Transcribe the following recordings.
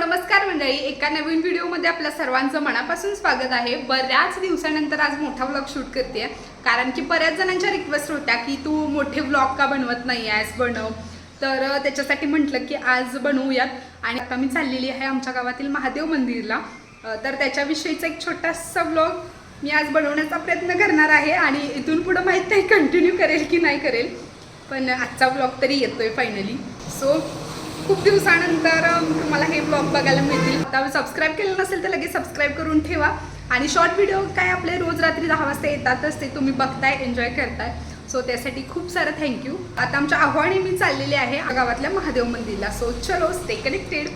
नमस्कार मंडळी. एका नवीन व्हिडिओमध्ये आपल्या सर्वांचं मनापासून स्वागत आहे. बऱ्याच दिवसानंतर आज मोठा व्लॉग शूट करते कारण की बऱ्याच जणांच्या रिक्वेस्ट होत्या की तू मोठे व्लॉग का बनवत नाही आहेस बनव. तर त्याच्यासाठी म्हटलं की आज बनवूयात. आणि आता मी चाललेली आहे आमच्या गावातील महादेव मंदिरला. तर त्याच्याविषयीचा एक छोटासा व्लॉग मी आज बनवण्याचा प्रयत्न करणार आहे. आणि इथून पुढं माहीत नाही कंटिन्यू करेल की नाही करेल. पण आजचा ब्लॉग तरी येतोय फायनली सो खूप दिवसानंतर तुम्हाला हे ब्लॉग बघायला मिळतील. आता सबस्क्राईब केलं नसेल तर लगेच सबस्क्राईब करून ठेवा. आणि शॉर्ट व्हिडिओ काय आपले रोज रात्री दहा वाजता येतातच ते तुम्ही बघताय एन्जॉय करताय. सो त्यासाठी खूप सारं थँक्यू आता आमच्या आव्हाने मी चाललेले आहे गावातल्या महादेव मंदिरला. सो चलो स्टे कनेक्टेड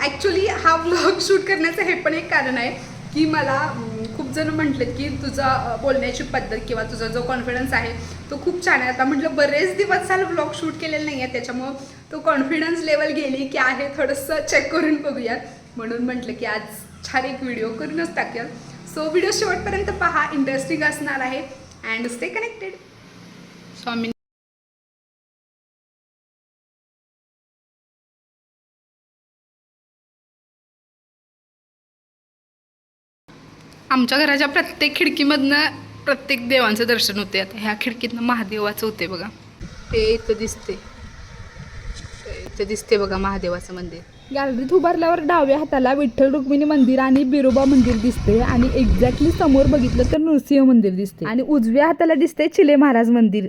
ॲक्च्युली हा ब्लॉग शूट करण्याचं हे पण एक कारण आहे की मला खूप जण म्हटलेत की तुझा बोलण्याची पद्धत किंवा तुझा जो कॉन्फिडन्स आहे तो खूप छान आहे. आता म्हटलं बरेच दिवस झालं ब्लॉग शूट केलेलं नाही आहे त्याच्यामुळं तो कॉन्फिडन्स लेवल गेली की आहे थोडंसं चेक करून बघूयात. म्हणून म्हटलं की आज छान एक व्हिडिओ करूनच टाकूयात सो व्हिडिओ शेवटपर्यंत पहा इंटरेस्टिंग असणार आहे. अँड स्टे कनेक्टेड स्वामी आमच्या घराच्या प्रत्येक खिडकीमधनं प्रत्येक देवांचं दर्शन होते. आता ह्या खिडकीतनं महादेवाचं होते बघा. हे इथं दिसते इथं दिसते बघा महादेवाचं मंदिर. गॅलरीत उभारल्यावर डाव्या हाताला विठ्ठल रुक्मिणी मंदिर आणि बिरोबा मंदिर दिसते आणि एक्झॅक्टली समोर बघितलं तर नृसिंह मंदिर दिसते. आणि उजव्या हाताला दिसते चिले महाराज मंदिर.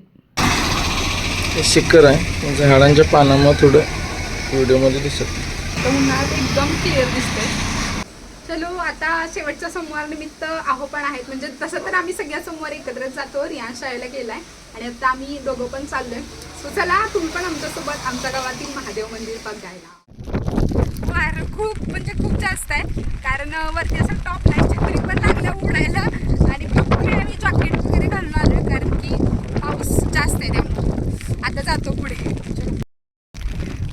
हे शिखर आहे. झाडांच्या पानामुळे थोडं व्हिडिओमध्ये दिसत उन्हाळ्यात एकदम क्लिअर दिसते. चलो आता शेवटच्या सोमवार निमित्त आहो पण आहेत. म्हणजे तसं तर आम्ही सगळ्या सोमवार एकत्रच जातो. रियान शाळेला गेलाय. आणि आता आम्ही दोघं पण चाललोय. सो चला तुम्ही पण आमच्यासोबत आमच्या गावातील महादेव मंदिर बघायला. वारं खूप म्हणजे खूप जास्त आहे. कारण वरती असं टॉप नाही पण लागलं उडायला. आणि आणि जॅकेट वगैरे घालून आलोय कारण की पाऊस जास्त आहे त्यामुळे. आता जातो पुढे.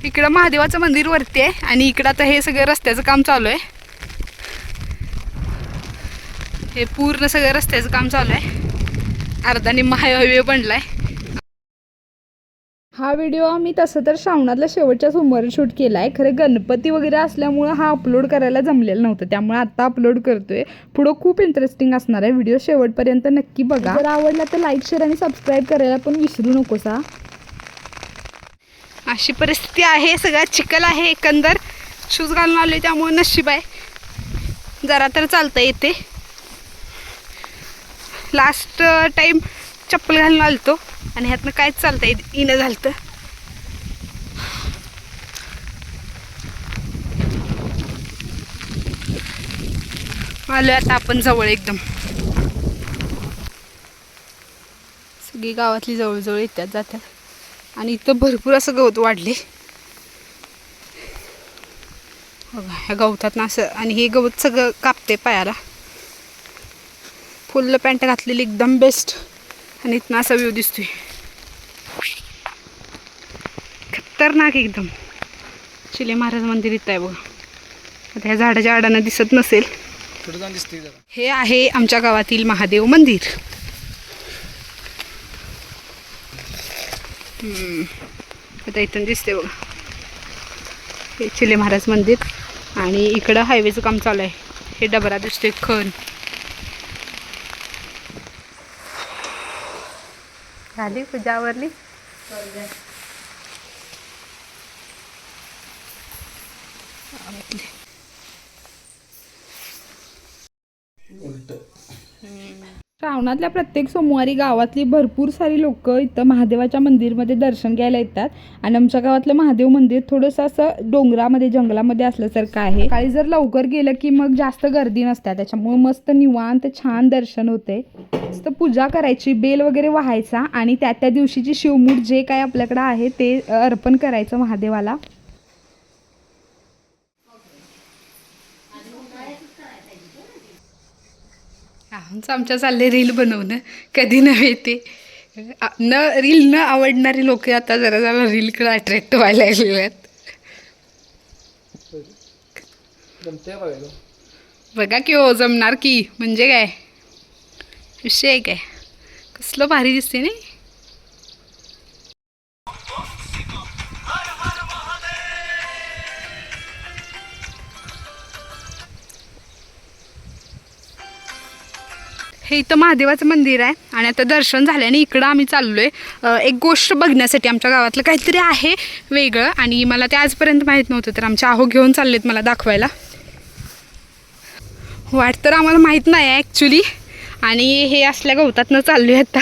इकडं महादेवाचं मंदिर वरती आहे आणि इकडं आता हे सगळं रस्त्याचं काम चालू आहे. हे पूर्ण सगळं रस्त्याचं काम चालू आहे. अर्धा निम्मा हायवे बनलाय. हा व्हिडिओ आम्ही तसं तर श्रावणातल्या शेवटच्या सोमवारी शूट केला आहे खरं गणपती वगैरे असल्यामुळं हा अपलोड करायला जमलेलं नव्हतं. त्यामुळे आता अपलोड करतोय. पुढं खूप इंटरेस्टिंग असणार आहे. व्हिडिओ शेवटपर्यंत नक्की बघा. जर आवडला तर लाईक शेअर आणि सबस्क्राईब करायला पण विसरू नकोसा अशी परिस्थिती आहे. सगळ्यात चिखल आहे एकंदर. शूज घालून आले त्यामुळे नशीब आहे. जरा तर चालता येते लास्ट टाइम चप्पल घालून आलतो. आणि ह्यातनं काय चालता आहे इनं झालं आलोय आता आपण जवळ एकदम. सगळी गावातली जवळजवळ येतात जातात आणि इथं भरपूर असं गवत वाढले बघा ह्या गवतात ना असं आणि हे गवत सगळं कापते पायाला. फुल्ल पॅन्ट घातलेली एकदम बेस्ट आणि इथनं असा व्ह्यू दिसतोय. खतरनाक एकदम. चिले महाराज मंदिर इथं आहे बघा. आता ह्या झाडाच्या आडानं दिसत नसेल. हे आहे आमच्या गावातील महादेव मंदिर. आता इथून दिसते बघा. हे चिले महाराज मंदिर. आणि इकडं हायवेचं काम चालू आहे. हे डबरा दिसतोय खण. झाली पूजा आवरली? श्रावणातल्या प्रत्येक सोमवारी गावातली भरपूर सारी लोक इथं महादेवाच्या मंदिरमध्ये दर्शन घ्यायला येतात. आणि आमच्या गावातलं महादेव मंदिर थोडंसं असं डोंगरामध्ये जंगलामध्ये असल्यासारखं आहे. काही जर लवकर गेलं की मग जास्त गर्दी नसते. त्याच्यामुळे मस्त निवांत छान दर्शन होते. मस्त पूजा करायची बेल वगैरे व्हायचा आणि त्या त्या दिवशीची शिवमूठ जे काय आपल्याकडं आहे ते अर्पण करायचं महादेवाला. आमचं आमच्या चालले रील बनवणं. कधी नव्हे ते. न रील न आवडणारी लोक आता जरा जरा रीलकडे अट्रॅक्ट व्हायला लागलेले आहेत. बघा की हो जमणार की. म्हणजे काय? विषय काय? कसलं भारी दिसते नाही? इथं महादेवाचं मंदिर आहे आणि आता दर्शन झालं आणि इकडं आम्ही चाललो आहे एक गोष्ट बघण्यासाठी आमच्या गावातलं काहीतरी आहे वेगळं आणि मला ते आजपर्यंत माहीत नव्हतं तर आमच्या आहो घेऊन चाललेत मला दाखवायला. वाट तर आम्हाला माहीत नाही आहे ॲक्च्युली आणि हे असल्या गवतातनं चाललो आहे आता.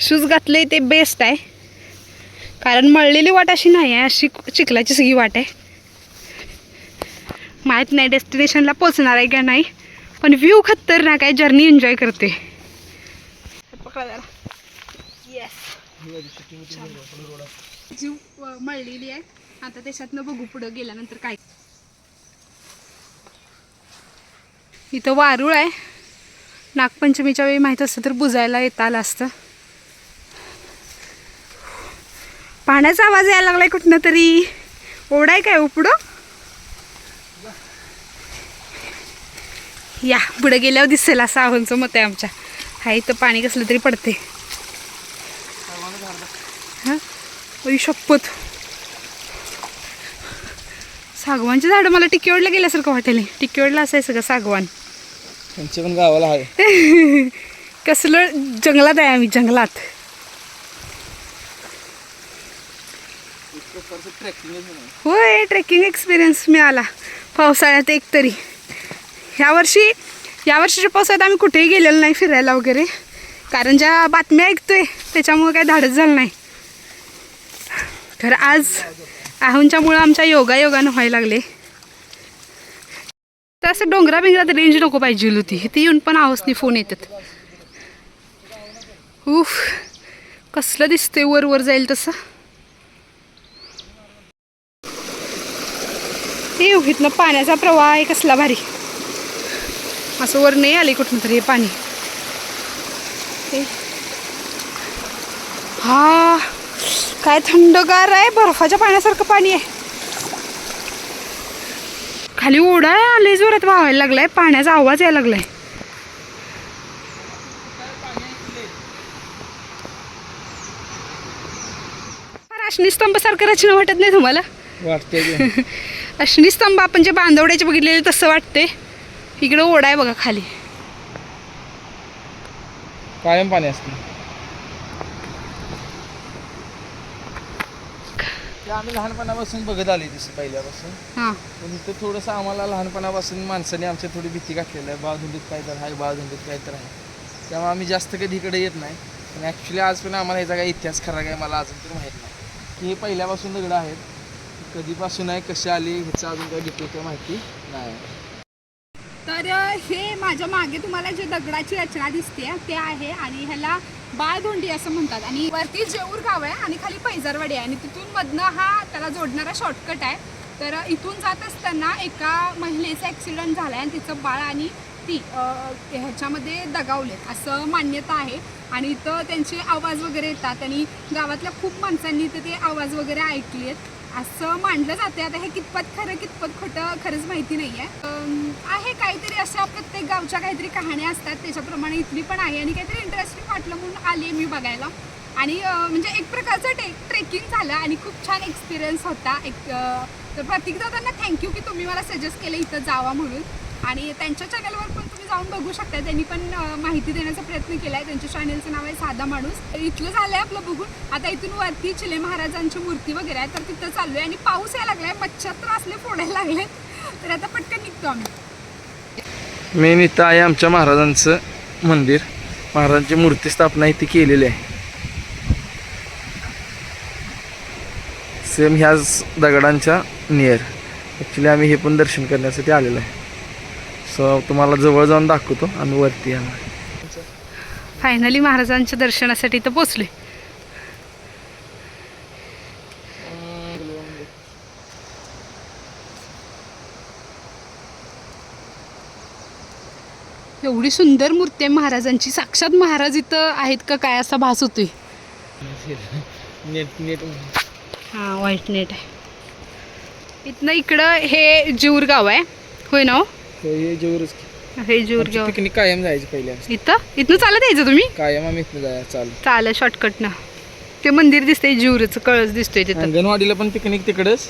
शूज घातले ते बेस्ट आहे. कारण मळलेली वाट अशी नाही आहे अशी चिखलाची सगळी वाट आहे. माहीत नाही डेस्टिनेशनला पोचणार आहे का नाही पण व्ह्यू खतरनाक आहे जर्नी एन्जॉय करते. पकडा येस जीव मळलेली आहे. आता त्याच्यातनं बघू पुढं गेल्यानंतर काय. इथं वारूळ आहे. नागपंचमीच्या वेळी माहीत असतं तर बुजायला येता आलं असतं. पाण्याचा आवाज यायला लागलाय कुठनं तरी. ओढाय काय हो पुढं? या पुढे गेल्यावर दिसेल असं आव्हानचं मत आहे आमच्या. हा इथं पाणी कसलं तरी पडते हां? शपथ. सागवानची झाडं मला टिकेवडला गेल्यासारखं वाटेल टिकेवडला असायचं का सागवान? त्यांच्या पण गावाला आहे. कसलं जंगलात आहे आम्ही जंगलात. होय ट्रेकिंग एक्सपिरियन्स मिळाला. पावसाळ्यात एक तरी. ह्या वर्षी या वर्षीच्या पावसाळ्यात आम्ही कुठेही गेलेलो नाही फिरायला वगैरे. कारण ज्या बातम्या ऐकतोय त्याच्यामुळे काही धाडस झालं नाही. तर आज आहूंच्यामुळं आमच्या योगा योगानं व्हायला लागले. तर असं डोंगरा बिंगरात रेंज नको पाहिजे होती. ती येऊन पण आवाजनी फोन येतात. उफ कसलं दिसतंय वर वर जाईल तसं. हे इथनं पाण्याचा प्रवाह आहे कसला भारी. असं वर नाही आले कुठून तरी हे पाणी. हे. हा. काय थंडगार आहे बर्फाच्या पाण्यासारखं पाणी आहे. खाली ओढा आले जोरात वाहायला लागलाय पाण्याचा आवाज यायला लागलाय. अश्निस्तंभ सारखं रचना वाटत नाही तुम्हाला? वाटते की. अश्निस्तंभ आपण जे बांधवड्याचे बघितलेले तसं वाटते इकडं ओढा आहे बघा खाली. कायम पाणी असते. आम्ही लहानपणापासून बघत आले तसं पहिल्यापासून. हां. पण इथं थोडंसं आम्हाला लहानपणापासून माणसाने आमच्या थोडी भीती घातलेलं आहे. बाळधुंडीत काय तर आहे बाळधुंडीत काय तर आहे. त्यामुळे आम्ही जास्त कधी इकडे येत नाही. पण ॲक्च्युली आज पण आम्हाला ह्याचा काही इतिहास खरा काय मला अजून तरी माहीत नाही. की हे पहिल्यापासून दगडं आहेत. कधीपासून आहे कसे आले ह्याचं अजून काही डिटेल काही माहिती नाही. तर हे माझ्या मागे तुम्हाला जे दगडाची रचना दिसते ते आहे आणि ह्याला बाळधोंडी असं म्हणतात. आणि वरती जेऊर गाव आहे आणि खाली पैजारवाडी आहे. आणि तिथून मधनं हा त्याला जोडणारा शॉर्टकट आहे. तर इथून जात असताना एका महिलेचा ॲक्सिडंट झाला आहे आणि तिचं बाळ आणि ती ह्याच्यामध्ये दगावलेत असं मान्यता आहे. आणि इथं त्यांचे आवाज वगैरे येतात आणि गावातल्या खूप माणसांनी इथं ते आवाज वगैरे ऐकले आहेत असं मांडलं जाते आता हे कितपत खरं कितपत खोटं खरंच माहिती नाही आहे आहे काहीतरी अशा प्रत्येक गावच्या काहीतरी कहाण्या असतात. त्याच्याप्रमाणे इथली पण आहे आणि काहीतरी इंटरेस्टिंग वाटलं म्हणून आली मी बघायला. आणि म्हणजे एक प्रकारचं टे ट्रेकिंग झालं आणि खूप छान एक्सपिरियन्स होता. एक तर प्रतीक दादांना थँक्यू की तुम्ही मला सजेस्ट केलं इथं जावा म्हणून. आणि त्यांच्या चॅनलवर पण जाऊन बघू शकता त्यांनी पण माहिती देण्याचा प्रयत्न केला आहे त्यांच्या चॅनलचं नाव आहे साधा माणूस. इथलं झालं आहे आपलं बघून. आता इथून वरती चिले महाराजांची मूर्ती वगैरे आहे तर तिथं चालू आहे आणि पाऊस यायला लागलाय. मच्छर तर असले फोडायला लागले. तर आता पटकन निघतो आम्ही. मेन इथं आहे आमच्या महाराजांचं मंदिर. महाराजांची मूर्ती स्थापना इथे केलेली आहे. सेम ह्याच दगडांच्या नियर ॲक्च्युली आम्ही हे पण दर्शन करण्यासाठी आलेलो आहे. सो तुम्हाला जवळ जाऊन दाखवतो. आम्ही वरती येणार. फायनली महाराजांच्या दर्शनासाठी इथं पोचले एवढी सुंदर मूर्ती आहे महाराजांची. साक्षात महाराज इथं आहेत का काय असा भास होतोय? Net net. हां व्हाईट नेट आहे. इथनं इकडं हे जीवर गाव आहे. होय ना हो? हे जेवर कायम जायचं पहिले इथं? इथून चालत यायचं तुम्ही? कायम आम्ही इथनं चाल. चालत चालेल ते मंदिर दिसतंय जेवरचं कळस दिसतोय तिथं. अंगणवाडीला पण पिकनिक तिकडच.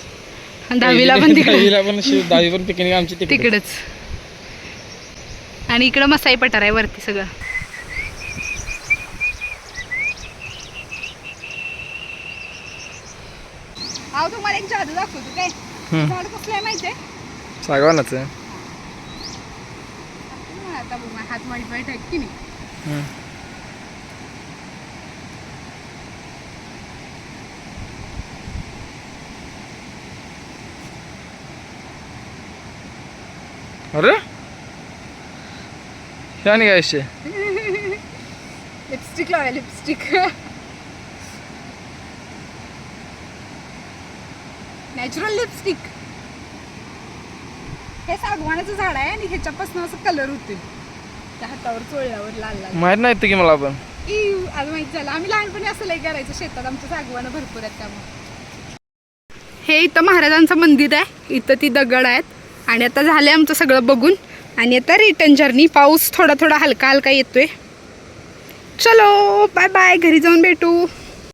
दहावीला पण दहावीला पण दहावी पण पिकनिक आमची तिकडच. आणि इकडं मसाई पठार आहे वरती सगळं. अहो तुम्हाला एक जादू दाखवतो काय? कसलं आहे सागवानाच आता हात वाईट वाईट आहेत की नाही? अरे? हे काय विषय लिपस्टिक लावा लिपस्टिक. नॅचरल लिपस्टिक हे सागवानाचं झाड आहे आणि ह्याच्यापासून असं कलर होते त्या हातावर चोळल्यावर लाल लाल. माहीत नाही की मला पण. इव, आज माहीत झालं. आम्ही लहानपणी असं लय करायचं. शेतात आमच्या सागवानं भरपूर आहेत त्यामुळे हे इथं महाराजांचं मंदिर आहे. इथं ती दगड आहेत. आणि आता झाले आमचं सगळं बघून. आणि आता रिटर्न जर्नी पाऊस थोडा थोडा हलका हलका येतोय. चलो बाय बाय घरी जाऊन भेटू.